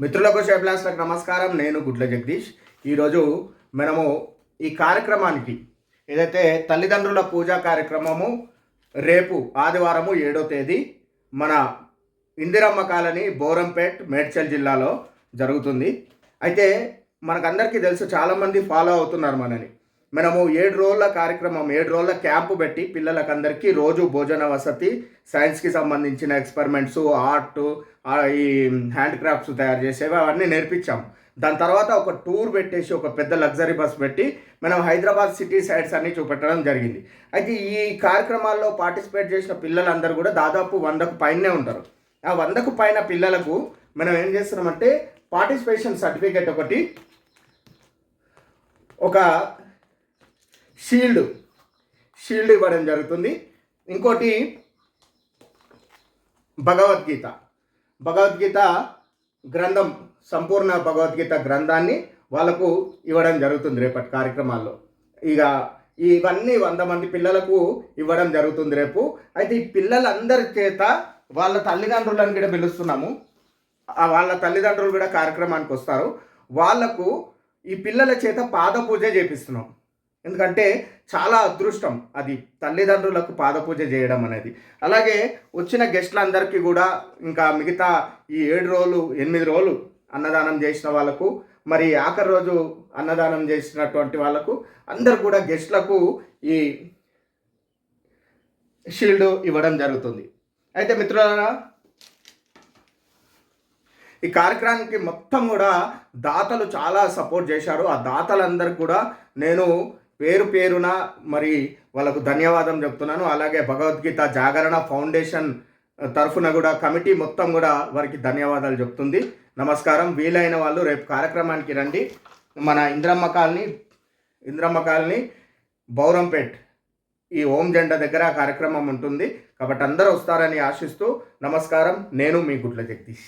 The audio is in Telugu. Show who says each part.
Speaker 1: మిత్రులకు షేప్లాస్లకు నమస్కారం. నేను గుడ్ల జగదీష్. ఈరోజు మనము ఈ కార్యక్రమానికి ఏదైతే తల్లిదండ్రుల పూజా కార్యక్రమము రేపు ఆదివారము ఏడో తేదీ మన ఇందిరమ్మ కాలనీ బోరంపేట్ మేడ్చల్ జిల్లాలో జరుగుతుంది. అయితే మనకందరికీ తెలుసు చాలామంది ఫాలో అవుతున్నారు మనని. మనము ఏడు రోజుల కార్యక్రమం ఏడు రోజుల క్యాంపు పెట్టి పిల్లలకందరికీ రోజు భోజన వసతి సైన్స్కి సంబంధించిన ఎక్స్పెరిమెంట్స్ ఆర్ట్ ఈ హ్యాండ్ క్రాఫ్ట్స్ తయారు చేసేవి అవన్నీ నేర్పించాం. దాని తర్వాత ఒక టూర్ పెట్టేసి ఒక పెద్ద లగ్జరీ బస్ పెట్టి మనం హైదరాబాద్ సిటీ సైడ్స్ అన్ని చూపెట్టడం జరిగింది. అయితే ఈ కార్యక్రమాల్లో పార్టిసిపేట్ చేసిన పిల్లలందరూ కూడా దాదాపు వందకు పైనే ఉంటారు. ఆ వందకు పైన పిల్లలకు మనం ఏం చేస్తున్నామంటే పార్టిసిపేషన్ సర్టిఫికేట్ ఒకటి ఒక షీల్డ్. షీల్డ్ ఇవ్వడం జరుగుతుంది. ఇంకోటి భగవద్గీత. భగవద్గీత గ్రంథం సంపూర్ణ భగవద్గీత గ్రంథాన్ని వాళ్ళకు ఇవ్వడం జరుగుతుంది రేపటి కార్యక్రమాల్లో. ఇక ఇవన్నీ వంద మంది పిల్లలకు ఇవ్వడం జరుగుతుంది రేపు. అయితే ఈ పిల్లలందరి చేత వాళ్ళ తల్లిదండ్రులను కూడా పిలుస్తున్నాము. వాళ్ళ తల్లిదండ్రులు కూడా కార్యక్రమానికి వస్తారు. వాళ్ళకు ఈ పిల్లల చేత పాద పూజ చేపిస్తున్నాం. ఎందుకంటే చాలా అదృష్టం అది తల్లిదండ్రులకు పాదపూజ చేయడం అనేది. అలాగే వచ్చిన గెస్ట్లందరికీ కూడా ఇంకా మిగతా ఈ ఏడు రోజులు ఎనిమిది రోజులు అన్నదానం చేసిన వాళ్ళకు మరి ఆఖరి రోజు అన్నదానం చేసినటువంటి వాళ్ళకు అందరు కూడా గెస్ట్లకు ఈ షీల్డ్ ఇవ్వడం జరుగుతుంది. అయితే మిత్రులారా ఈ కార్యక్రమానికి మొత్తం కూడా దాతలు చాలా సపోర్ట్ చేశారు. ఆ దాతలందరూ కూడా నేను పేరు పేరున మరి వాళ్ళకు ధన్యవాదం చెప్తున్నాను. అలాగే భగవద్గీత జాగరణ ఫౌండేషన్ తరఫున కూడా కమిటీ మొత్తం కూడా వారికి ధన్యవాదాలు చెప్తుంది. నమస్కారం. వీలైన వాళ్ళు రేపు కార్యక్రమానికి రండి. మన ఇంద్రమ్మ కాలనీ ఇంద్రమ్మ కాలనీ బౌరంపేట్ ఈ ఓం జెండా దగ్గర కార్యక్రమం ఉంటుంది. కాబట్టి అందరూ వస్తారని ఆశిస్తూ నమస్కారం. నేను మీ గుడ్ల జగదీష్.